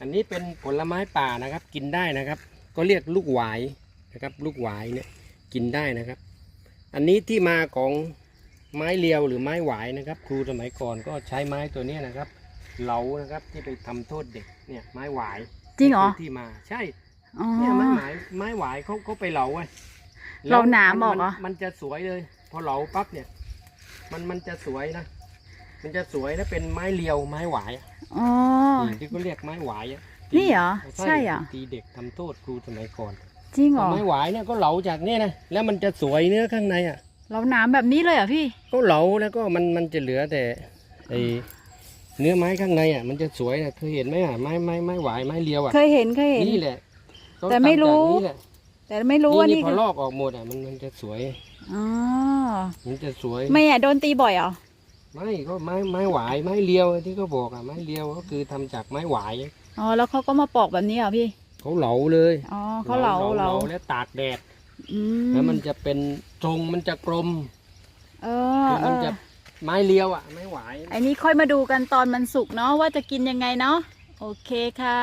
อันนี้เป็นผลไม้ป่านะครับ กินได้นะครับ ก็เรียกลูกหวายนะครับ ลูกหวายเนี่ยกินได้นะครับ อันนี้ที่มาของไม้เรียวหรือไม้หวายนะครับ ครูสมัยก่อนก็ใช้ไม้ตัวเนี้ยนะครับเหลานะครับที่ไปทำโทษเด็กเนี่ยไม้หวายจริงเหรอคือที่มาใช่อ๋อเนี่ยไม้หวายไม้หวายเขาเขาไปเหลาไว้เหลาหนามแล้วบอกเหรอมันจะสวยเลย พอเหลาปั๊บเนี่ย มันมันจะสวยนะ มันจะสวยแล้วเป็นไม้เรียวไม้หวายอะอ๋อมที่เขาเรียกไม้หวายอะนี่เหรอใช่เหรอ ตีเด็กทำโทษครูสมัยก่อนจริงเหรอไม้หวายเนี่ยก็เหลาจากเนี่ยนะแล้วมันจะสวยเนื้อข้างในอะเราหนามแบบนี้เลยเหรอพี่ ก็เหลาแล้วก็มันมันจะเหลือแต่ไอเนื้อไม้ข้างในอะมันจะสวยนะเคยเห็นไหมอะไม้ไม้ไม้หวายไม้เรียวอะเคยเห็นเคยเห็น นี่แหละเขาแต่ไม่รู้ ทำจากนี่แหละ แต่ไม่รู้ว่านี่นี่นี่พคืออลอกออกหมดอะมันมันจะสวย อ๋อมันจะสวยไม่อะโดนตีบ่อยเหรอ ไม่ก็ไม้ไม้หวายไม้เรียวที่เขาบอกอะไม้เรียวก็คือทำจากไม้หวายอ๋อแล้วเขาก็มาปอกแบบนี้เหรอพี่เขาเหลาเลยอ๋อเขาเหลาเหลาแล้วตากแดดอืมแล้วมันจะเป็นทรงมันจะกลมเออคือเอมันอจะไม้เรียวอะไม้หวาย อันนี้ค่อยมาดูกันตอนมันสุกเนาะว่าจะกินยังไงเนาะโอเคค่ะ